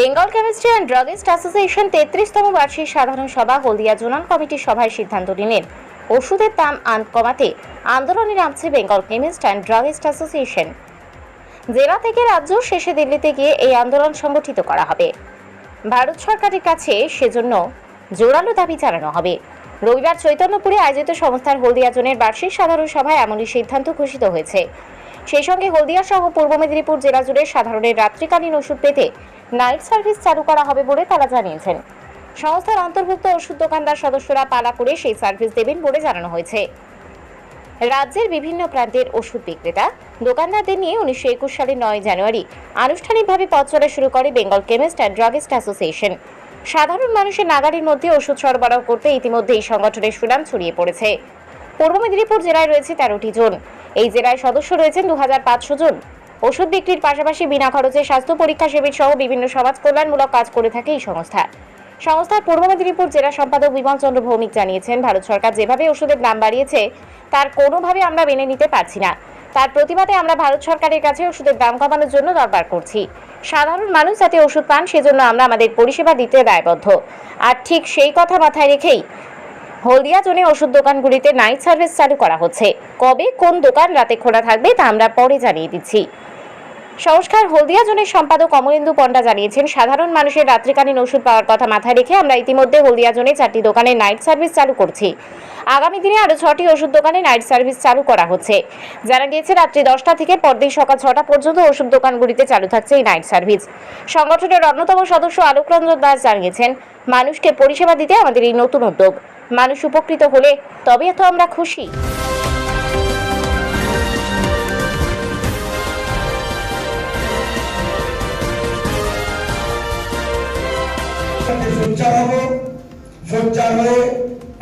Bengal chemistry and druggist association তেত্রিশতম বার্ষিক সাধারণ সভা হলদিয়া জোনাল কমিটির সভায় সিদ্ধান্ত নিলেন। ওষুধের দাম আন- কমাতে আন্দোলনে নামছে Bengal chemist and druggist association. জেলা থেকে রাজ্য শেষে দিল্লিতে গিয়ে এই আন্দোলন সংগঠিত করা হবে। ভারত সরকারের কাছে সেজন্য জোরালো দাবি জানানো হবে। রবিবার চৈতন্যপুরে আয়োজিত সংস্থার হলদিয়া জোনের বার্ষিক সাধারণ সভায় এমনই সিদ্ধান্ত ঘোষিত হয়েছে। সেই সঙ্গে হলদিয়া সহ পূর্ব মেদিনীপুর জেলা জুড়ে সাধারণের রাত্রিকালীন ওষুধ পেতে নাইট সার্ভিস চালু করা হবে বলে তারা জানিয়েছেন। সংস্থার অন্তর্ভুক্ত ওষুধ দোকানদার সদস্যরা পালা করে সেই সার্ভিস দেবেন বলে জানানো হয়েছে। রাজ্যের বিভিন্ন প্রান্তের ওষুধ বিক্রেতা দোকানদারদের নিয়ে উনিশশো একুশ সালের নয় জানুয়ারি আনুষ্ঠানিকভাবে পথ চলা শুরু করে Bengal chemist and druggist association. সাধারণ মানুষের নাগারির মধ্যে ওষুধ সরবরাহ করতে ইতিমধ্যে এই সংগঠনের সুনাম ছড়িয়ে পড়েছে। পূর্ব মেদিনীপুর জেলায় রয়েছে তেরোটি জোন। এই জেলায় সদস্য রয়েছেন দু হাজার পাঁচশো জন। ওষুধ বিক্রির পাশাপাশি বিনা খরচে স্বাস্থ্য পরীক্ষা শিবির সহ বিভিন্ন সমাজ কল্যাণমূলক কাজ করে থাকে এই সংস্থা। সংস্থার পূর্ব মেদিনীপুর জেলা সম্পাদক বিমল চন্দ্র ভৌমিক জানিয়েছেন, ভারত সরকার যেভাবে ওষুধের দাম বাড়িয়েছে, তার কোনোভাবে আমরা মেনে নিতে পারছি না। তার প্রতিবাদে আমরা ভারত সরকারের কাছে ওষুধের দাম কমানোর জন্য দরবার করছি। সাধারণ মানুষ যাতে ওষুধ পান, সেজন্য আমরা আমাদের পরিষেবা দিতে দায়বদ্ধ। আর ঠিক সেই কথা মাথায় রেখেই হলদিয়া জোনে ওষুধ দোকানগুলিতে নাইট সার্ভিস চালু করা হচ্ছে। কবে কোন দোকান রাতে খোলা থাকবে তা আমরা পরে জানিয়ে দিচ্ছি। সংস্কার হলদিয়া জোনের সম্পাদক অমরেন্দু পণ্ডা জানিয়েছেন, সাধারণ মানুষের রাত্রিকালীন ওষুধ পাওয়ার কথা মাথায় রেখে আমরা ইতিমধ্যে হলদিয়া জোনে চারটি দোকানে নাইট সার্ভিস চালু করছি। আগামী দিনে আরও ছটি ওষুধ দোকানে নাইট সার্ভিস চালু করা হচ্ছে। জানা গিয়েছে, রাত্রি দশটা থেকে পরদিন সকাল ছটা পর্যন্ত ওষুধ দোকানগুলিতে চালু থাকছে এই নাইট সার্ভিস। সংগঠনের অন্যতম সদস্য আলোক রঞ্জন দাস জানিয়েছেন, মানুষকে পরিষেবা দিতে আমাদের এই নতুন উদ্যোগ। মানুষ উপকৃত হলে তবে তো আমরা খুশি।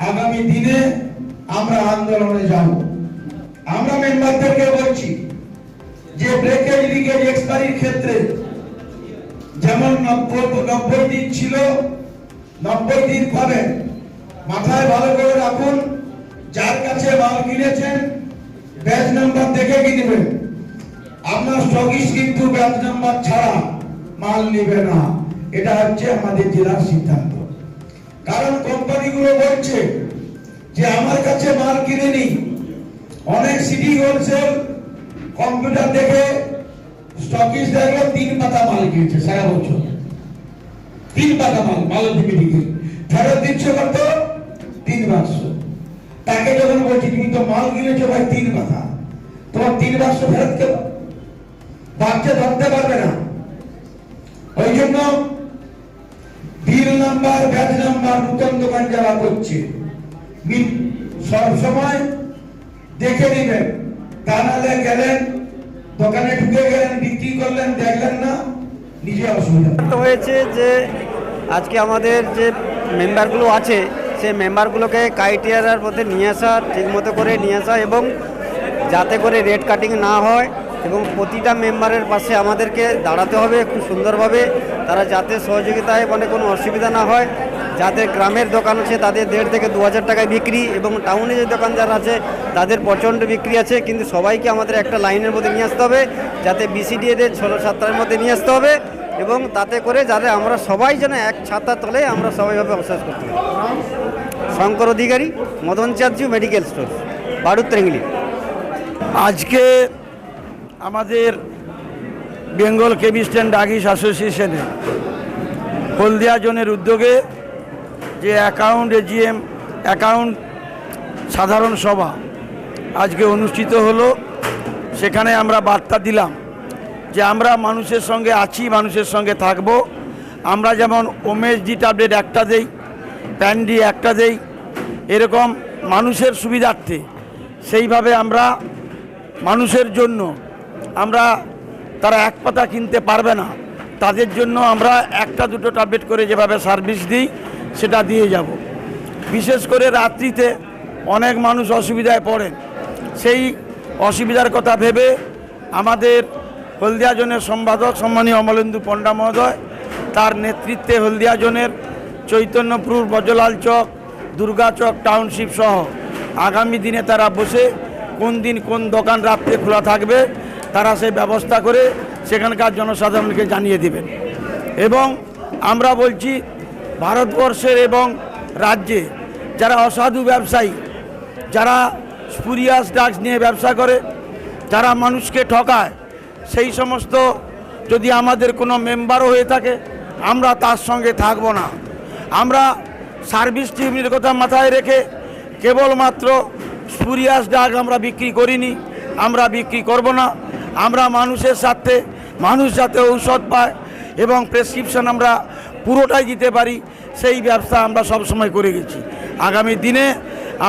আগামী দিনে আমরা আন্দোলনে যাব। আমরা মেম্বারদেরকে বলছি, যে ব্রেকেজ লিকেজ এক্সপায়ারির ক্ষেত্রে যেমন নব্বই নব্বই দিন ছিল, নব্বই দিন পাবেন মাথায় ভালো করে রাখুন। যার কাছে মাল কিনেছেন, ব্যাচ নাম্বার দেখে কিনবেন। আপনার স্টকিস কিন্তু ব্যাচ নাম্বার ছাড়া মাল নেবে না। এটা হচ্ছে আমাদের জেলার সিদ্ধান্ত। কারণ কোম্পানিগুলো বলছে যে, আমার কাছে মাল কিনে নি অনেক সিটি হোলসেল কম্পিউটার দেখে স্টকিস দেখল তিন পাতা মাল কিনছে সারা বছর। তিন পাতা মাল মেডিকেল ফেরত দিচ্ছে কত? তিন বাক্স তাকে যখন বলছি, তুমি তো মাল কিনেছো ভাই, তিন পাতা তোমার তিন বাক্স ফেরত কেন বাচ্চা ধরতে পারবে না। ওই জন্য বিল নাম্বার ব্যাচ নাম্বার নতুন দোকান যারা করছে মি- সব সময় দেখে নেবেন। তা নাহলে গেলেন, দোকানে ঢুকে গেলেন, বিক্রি করলেন, দেখলেন না, নিজে অসুবিধা। হয়েছে যে আজকে আমাদের যে মেম্বারগুলো আছে সেই মেম্বারগুলোকে ক্রাইটেরিয়ার মধ্যে নিয়ে আসা ঠিকমতো করে নিয়ে আসা এবং যাতে করে রেট কাটিং না হয় এবং প্রতিটা মেম্বারের পাশে আমাদেরকে দাঁড়াতে হবে খুব সুন্দরভাবে। তারা যাতে সহযোগিতায় মানে কোনো অসুবিধা না হয় যাদের গ্রামের দোকান আছে তাদের দেড় থেকে দু হাজার টাকায় বিক্রি এবং টাউনে যে দোকানদার আছে তাদের প্রচণ্ড বিক্রি আছে, কিন্তু সবাইকে আমাদের একটা লাইনের মধ্যে নিয়ে আসতে হবে, যাতে বিসিডিএদের ষোলো সাতটার মধ্যে নিয়ে আসতে হবে এবং তাতে করে যাতে আমরা সবাই যেন এক ছাতার তলে আমরা সবাইভাবে অবশ্বাস করতে পারি। শঙ্কর অধিকারী, মদন চার্জু মেডিকেল স্টোর বারুদ আজকে আমাদের বেঙ্গল কেমিস্ট অ্যান্ড ডাগিস অ্যাসোসিয়েশনে হলদিয়া জোনের উদ্যোগে যে অ্যাকাউন্ট এজিএম, অ্যাকাউন্ট সাধারণ সভা আজকে অনুষ্ঠিত হলো, সেখানে আমরা বার্তা দিলাম যে আমরা মানুষের সঙ্গে আছি, মানুষের সঙ্গে থাকব। আমরা যেমন ওমেশ ডি ট্যাবলেট একটা দেই প্যান্ডি একটা দেই এরকম মানুষের সুবিধার্থে, সেইভাবে আমরা মানুষের জন্য আমরা তারা এক পাতা কিনতে পারবে না। তাদের জন্য আমরা একটা দুটো ট্যাবলেট করে যেভাবে সার্ভিস দিই, সেটা দিয়ে যাব। বিশেষ করে রাত্রিতে অনেক মানুষ অসুবিধায় পড়েন। সেই অসুবিধার কথা ভেবে আমাদের হলদিয়া জোনের সম্পাদক সম্মানীয় অমলেন্দু পণ্ডা মহোদয়, তার নেতৃত্বে হলদিয়া জোনের চৈতন্যপুর বজলাল চক, দুর্গা চক, টাউনশিপ সহ আগামী দিনে তারা বসে কোন দিন কোন দোকান রাত্রে খোলা থাকবে, তারা সেই ব্যবস্থা করে সেখানকার জনসাধারণকে জানিয়ে দেবেন। এবং আমরা বলছি ভারতবর্ষের এবং রাজ্যে যারা অসাধু ব্যবসায়ী, যারা স্পুরিয়াস ড্রাগস নিয়ে ব্যবসা করে, যারা মানুষকে ঠকায়, সেই সমস্ত যদি আমাদের কোনো মেম্বারও হয়ে থাকে, আমরা তার সঙ্গে থাকব না। আমরা সার্ভিস টিমের কথা মাথায় রেখে কেবলমাত্র স্পুরিয়াস ডাক আমরা বিক্রি করিনি, আমরা বিক্রি করব না। আমরা মানুষের সাথে মানুষ যাতে ঔষধ পায় এবং প্রেসক্রিপশন আমরা পুরোটাই দিতে পারি, সেই ব্যবসা আমরা সব সময় করে গেছি। আগামী দিনে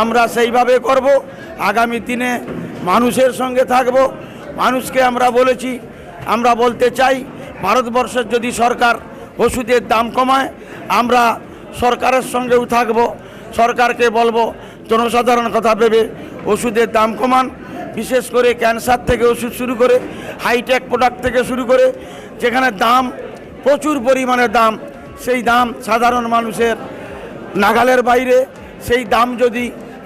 আমরা সেইভাবে করব, আগামী দিনে মানুষের সঙ্গে থাকব। মানুষকে আমরা বলেছি, আমরা বলতে চাই, ভারতবর্ষের যদি সরকার ওষুধের দাম কমায়, আমরা সরকারের সঙ্গেও থাকব। সরকারকে বলব, জনসাধারণ কথা ভেবে ওষুধের দাম কমান, বিশেষ করে ক্যান্সার থেকে ওষুধ শুরু করে, হাইটেক প্রোডাক্ট থেকে শুরু করে, যেখানে দাম, প্রচুর পরিমাণে দাম, সেই দাম সাধারণ মানুষের নাগালের বাইরে, সেই দাম যদি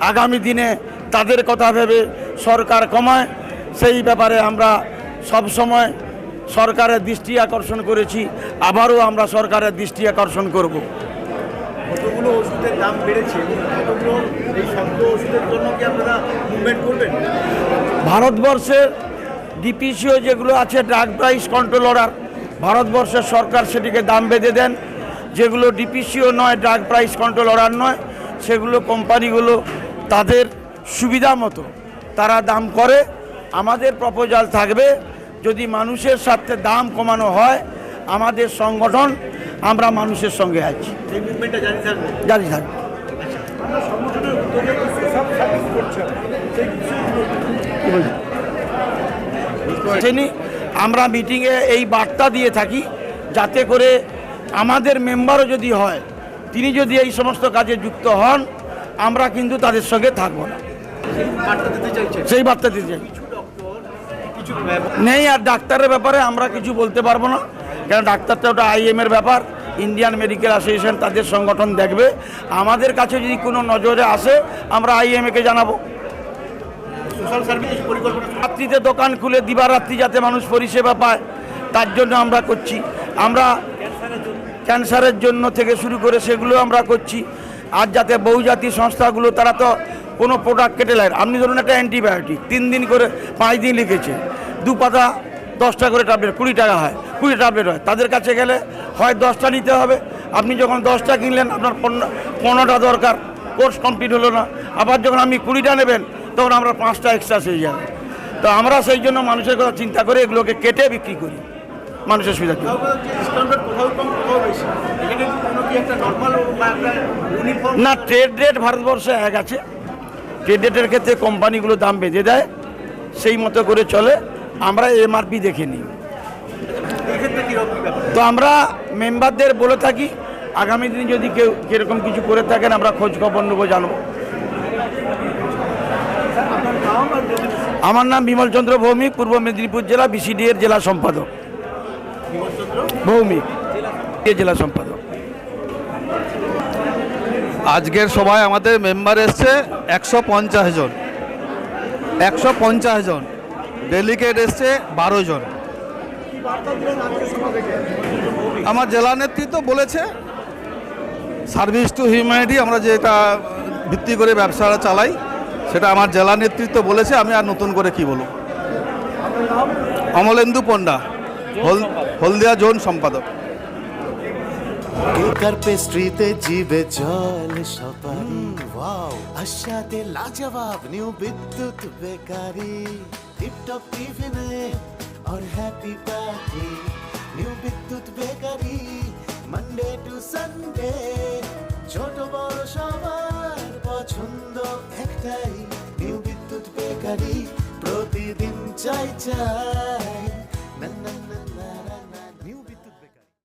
আগামী দিনে তাদের কথা ভেবে সরকার কমায়, সেই ব্যাপারে আমরা সব সময় সরকারের দৃষ্টি আকর্ষণ করেছি, আবারও আমরা সরকারের দৃষ্টি আকর্ষণ করব। কতগুলো ওষুধের দাম বেড়েছে, কতগুলো এই শব্দ ওষুধের জন্য কি আপনারা মুভমেন্ট করবেন? ভারতবর্ষের ডিপিসিও যেগুলো আছে ড্রাগ প্রাইস কন্ট্রোল অর্ডার ভারতবর্ষের সরকার সেটিকে দাম বেঁধে দেন। যেগুলো ডিপিসিও নয় ড্রাগ প্রাইস কন্ট্রোল অর্ডার নয়, সেগুলো কোম্পানিগুলো তাদের সুবিধা মতো তারা দাম করে। আমাদের প্রপোজাল থাকবে, যদি মানুষের সাথে দাম কমানো হয়, আমাদের সংগঠন আমরা মানুষের সঙ্গে আছি। জানি থাকবে? জানি আমরা মিটিংয়ে এই বার্তা দিয়ে থাকি যাতে করে আমাদের মেম্বারও যদি হয় তিনি যদি এই সমস্ত কাজে যুক্ত হন আমরা কিন্তু তাদের সঙ্গে থাকব না। সেই বার্তা দিতে চাই। নেই আর ডাক্তারের ব্যাপারে আমরা কিছু বলতে পারব না। কারণ ডাক্তারটা ওটা আইএম এর ব্যাপার? ইন্ডিয়ান মেডিকেল অ্যাসোসিয়েশন তাদের সংগঠন দেখবে। আমাদের কাছে যদি কোনো নজরে আসে আমরা আইএমএকে জানাব। সোশ্যাল সার্ভিস পরিকল্পনা রাত্রিতে দোকান খুলে দিবারাত্রি যাতে মানুষ পরিষেবা পায় তার জন্য আমরা করছি। আমরা ক্যান্সারের জন্য থেকে শুরু করে সেগুলো আমরা করছি। আর যাতে বহুজাতি সংস্থাগুলো তারা তো কোনো প্রোডাক্ট কেটে নেয়। আপনি ধরুন একটা অ্যান্টিবায়োটিক তিন দিন করে পাঁচ দিন লিখেছে। দু পাতা দশটা করে ট্যাবলেট কুড়ি টাকা হয় কুড়ি ট্যাবলেট হয়। তাদের কাছে গেলে হয় দশটা নিতে হবে। আপনি যখন দশটা কিনলেন আপনার পনেরো পনেরোটা দরকার কোর্স কমপ্লিট হলো না আবার যখন আপনি কুড়িটা নেবেন তখন আমরা পাঁচটা এক্সট্রা হয়ে যাবে। তো আমরা সেই জন্য মানুষের কথা চিন্তা করে এগুলোকে কেটে বিক্রি করি মানুষের সুবিধা জন্য। না ট্রেড রেট ভারতবর্ষে এক আছে। ট্রেড রেটের ক্ষেত্রে কোম্পানিগুলো দাম বেঁধে দেয় সেই মতো করে চলে। আমরা এমআরপি দেখে নিই এক্ষেত্রে তো আমরা মেম্বারদের বলে থাকি আগামী দিনে যদি কেউ কীরকম কিছু করে থাকেন আমরা খোঁজ খবর নেব জানব। আমার নাম বিমল চন্দ্র ভৌমিক পূর্ব মেদিনীপুর জেলা বিসিডি এর জেলা সম্পাদক। ভৌমিক এ জেলা সম্পাদক। আজকের সভায় আমাদের মেম্বার এসছে একশো পঞ্চাশ জন। একশো পঞ্চাশ জন। ডেলিগেট এসছে বারো জন। আমার জেলা নেতৃত্ব বলেছে সার্ভিস টু হিউম্যানিটি আমরা যেটা ভিত্তি করে ব্যবসাটা চালাই, সেটা আমার জেলা নেতৃত্ব বলেছে, আমি আর নতুন করে কি বলব। অমলেন্দু পণ্ডা হলদিয়া জোন সম্পাদক। কেকার পেস্ট্রিতে জিবে জল সপারি ওয়াও, আশাতে লাজবাব, নিউ বিদ্যুৎ বেকারি। টিপটপ টিফিনে और happy party new Bidyut bakery Monday to Sunday ছোট বড় সবার পছন্দ একটাই নিউ বিদ্যুৎ বেকারি প্রতিদিন চাই চাই